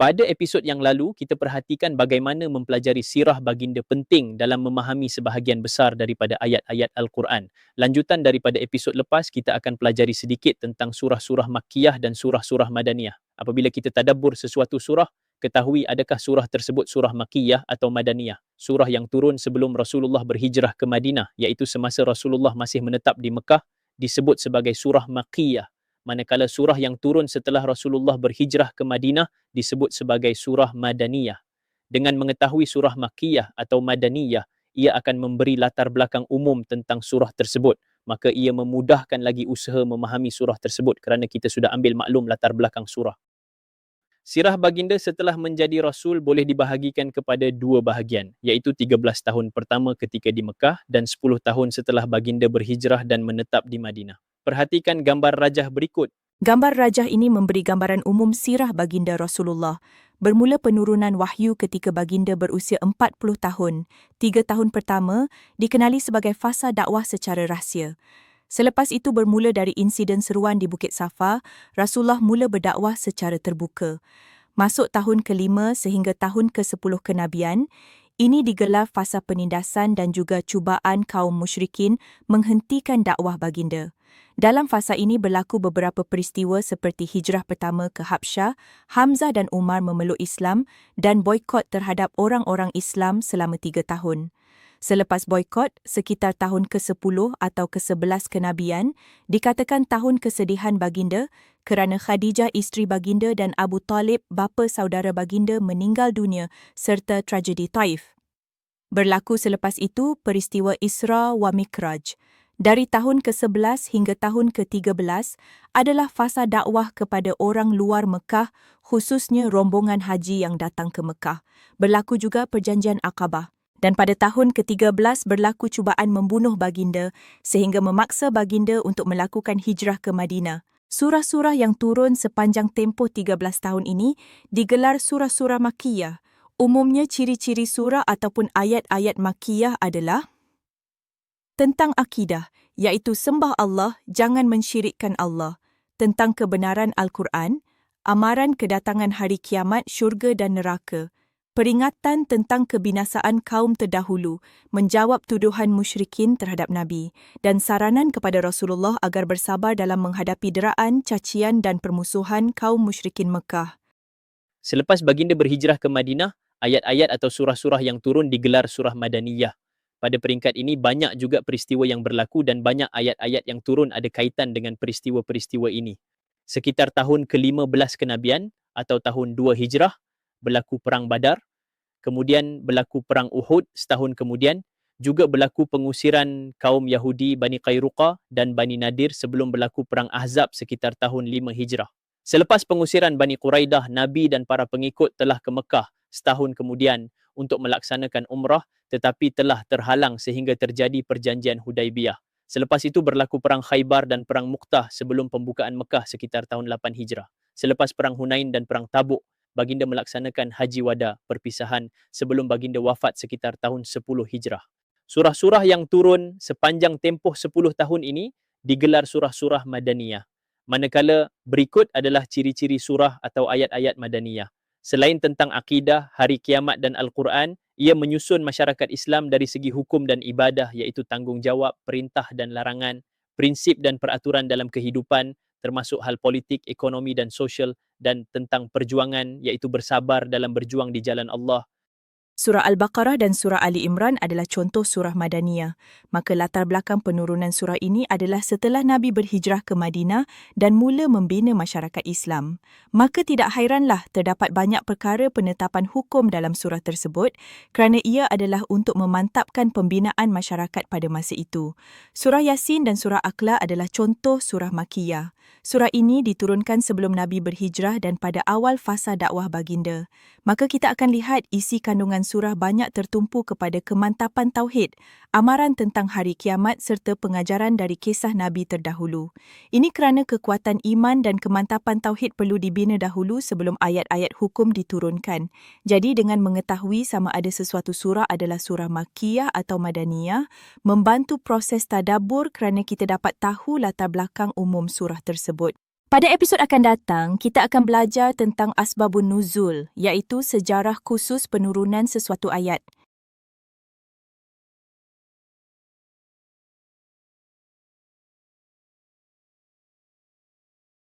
Pada episod yang lalu, kita perhatikan bagaimana mempelajari sirah baginda penting dalam memahami sebahagian besar daripada ayat-ayat Al-Quran. Lanjutan daripada episod lepas, kita akan pelajari sedikit tentang surah-surah Makkiyah dan surah-surah Madaniyah. Apabila kita tadabur sesuatu surah, ketahui adakah surah tersebut surah Makkiyah atau Madaniyah. Surah yang turun sebelum Rasulullah berhijrah ke Madinah, iaitu semasa Rasulullah masih menetap di Mekah, disebut sebagai surah Makkiyah manakala surah yang turun setelah Rasulullah berhijrah ke Madinah disebut sebagai surah Madaniyah. Dengan mengetahui surah Makkiyah atau Madaniyah, ia akan memberi latar belakang umum tentang surah tersebut. Maka ia memudahkan lagi usaha memahami surah tersebut kerana kita sudah ambil maklum latar belakang surah. Sirah baginda setelah menjadi Rasul boleh dibahagikan kepada dua bahagian, iaitu 13 tahun pertama ketika di Mekah dan 10 tahun setelah baginda berhijrah dan menetap di Madinah. Perhatikan gambar rajah berikut. Gambar rajah ini memberi gambaran umum sirah baginda Rasulullah. Bermula penurunan wahyu ketika baginda berusia 40 tahun. Tiga tahun pertama dikenali sebagai fasa dakwah secara rahsia. Selepas itu bermula dari insiden seruan di Bukit Safa, Rasulullah mula berdakwah secara terbuka. Masuk tahun kelima sehingga tahun ke-10 kenabian, ini digelar fasa penindasan dan juga cubaan kaum musyrikin menghentikan dakwah baginda. Dalam fasa ini berlaku beberapa peristiwa seperti hijrah pertama ke Habsyah, Hamzah dan Umar memeluk Islam dan boikot terhadap orang-orang Islam selama tiga tahun. Selepas boikot, sekitar tahun ke-10 atau ke-11 kenabian, dikatakan tahun kesedihan baginda kerana Khadijah isteri baginda dan Abu Talib bapa saudara baginda meninggal dunia serta tragedi Taif. Berlaku selepas itu peristiwa Isra wa Mikraj, dari tahun ke-11 hingga tahun ke-13 adalah fasa dakwah kepada orang luar Mekah, khususnya rombongan haji yang datang ke Mekah. Berlaku juga perjanjian Aqabah. Dan pada tahun ke-13 berlaku cubaan membunuh baginda sehingga memaksa baginda untuk melakukan hijrah ke Madinah. Surah-surah yang turun sepanjang tempoh 13 tahun ini digelar surah-surah Makkiyah. Umumnya ciri-ciri surah ataupun ayat-ayat Makkiyah adalah tentang akidah, iaitu sembah Allah, jangan mensyirikkan Allah, tentang kebenaran Al-Quran, amaran kedatangan hari kiamat, syurga dan neraka, peringatan tentang kebinasaan kaum terdahulu, menjawab tuduhan musyrikin terhadap Nabi, dan saranan kepada Rasulullah agar bersabar dalam menghadapi deraan, cacian dan permusuhan kaum musyrikin Mekah. Selepas baginda berhijrah ke Madinah, ayat-ayat atau surah-surah yang turun digelar surah Madaniyah pada peringkat ini banyak juga peristiwa yang berlaku dan banyak ayat-ayat yang turun ada kaitan dengan peristiwa-peristiwa ini. Sekitar tahun ke-15 kenabian atau tahun 2 Hijrah berlaku perang Badar, kemudian berlaku perang Uhud setahun kemudian, juga berlaku pengusiran kaum Yahudi Bani Qayruqa dan Bani Nadir sebelum berlaku perang Ahzab sekitar tahun 5 Hijrah. Selepas pengusiran Bani Quraidah, Nabi dan para pengikut telah ke Mekah setahun kemudian untuk melaksanakan umrah tetapi telah terhalang sehingga terjadi perjanjian Hudaibiyah. Selepas itu berlaku perang Khaybar dan perang Muqtah sebelum pembukaan Mekah sekitar tahun 8 Hijrah. Selepas perang Hunain dan perang Tabuk, baginda melaksanakan Haji Wada perpisahan sebelum baginda wafat sekitar tahun 10 Hijrah. Surah-surah yang turun sepanjang tempoh 10 tahun ini digelar surah-surah Madaniyah. Manakala berikut adalah ciri-ciri surah atau ayat-ayat Madaniyah. Selain tentang akidah, hari kiamat dan Al-Quran, ia menyusun masyarakat Islam dari segi hukum dan ibadah iaitu tanggungjawab, perintah dan larangan, prinsip dan peraturan dalam kehidupan termasuk hal politik, ekonomi dan sosial dan tentang perjuangan iaitu bersabar dalam berjuang di jalan Allah Surah Al-Baqarah dan Surah Ali Imran adalah contoh surah Madaniyah. Maka latar belakang penurunan surah ini adalah setelah Nabi berhijrah ke Madinah dan mula membina masyarakat Islam. Maka tidak hairanlah terdapat banyak perkara penetapan hukum dalam surah tersebut kerana ia adalah untuk memantapkan pembinaan masyarakat pada masa itu. Surah Yasin dan Surah Aqla adalah contoh surah Makiyah. Surah ini diturunkan sebelum Nabi berhijrah dan pada awal fasa dakwah baginda. Maka kita akan lihat isi kandungan surah banyak tertumpu kepada kemantapan tauhid, amaran tentang hari kiamat serta pengajaran dari kisah Nabi terdahulu. Ini kerana kekuatan iman dan kemantapan tauhid perlu dibina dahulu sebelum ayat-ayat hukum diturunkan. Jadi dengan mengetahui sama ada sesuatu surah adalah surah Makkiyah atau Madaniyah, membantu proses tadabur kerana kita dapat tahu latar belakang umum surah tersebut. Pada episod akan datang, kita akan belajar tentang asbabun nuzul, iaitu sejarah khusus penurunan sesuatu ayat.